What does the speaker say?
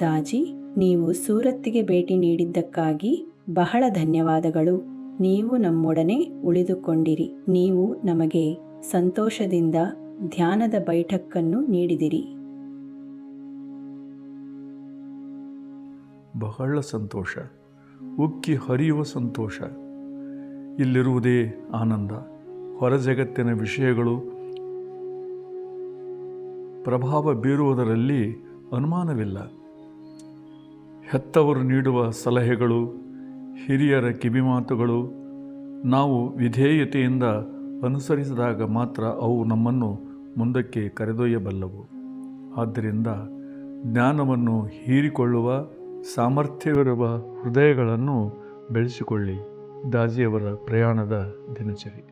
ದಾಜಿ, ನೀವು ಸೂರತ್ತಿಗೆ ಭೇಟಿ ನೀಡಿದ್ದಕ್ಕಾಗಿ ಬಹಳ ಧನ್ಯವಾದಗಳು. ನೀವು ನಮ್ಮೊಡನೆ ಉಳಿದುಕೊಂಡಿರಿ. ನೀವು ನಮಗೆ ಸಂತೋಷದಿಂದ ಧ್ಯಾನದ ಬೈಠಕ್ಕನ್ನು ನೀಡಿದಿರಿ. ಬಹಳ ಸಂತೋಷ. ಉಕ್ಕಿ ಹರಿಯುವ ಸಂತೋಷ. ಇಲ್ಲಿರುವುದೇ ಆನಂದ. ಹೊರ ಜಗತ್ತಿನ ವಿಷಯಗಳು ಪ್ರಭಾವ ಬೀರುವುದರಲ್ಲಿ ಅನುಮಾನವಿಲ್ಲ. ಹೆತ್ತವರು ನೀಡುವ ಸಲಹೆಗಳು, ಹಿರಿಯರ ಕಿವಿಮಾತುಗಳು, ನಾವು ವಿಧೇಯತೆಯಿಂದ ಅನುಸರಿಸಿದಾಗ ಮಾತ್ರ ಅವು ನಮ್ಮನ್ನು ಮುಂದಕ್ಕೆ ಕರೆದೊಯ್ಯಬಲ್ಲವು. ಆದ್ದರಿಂದ ಜ್ಞಾನವನ್ನು ಹೀರಿಕೊಳ್ಳುವ, ಸಾಮರ್ಥ್ಯವಿರುವ ಹೃದಯಗಳನ್ನು ಬೆಳೆಸಿಕೊಳ್ಳಿ. ದಾಜಿಯವರ ಪ್ರಯಾಣದ ದಿನಚರಿ.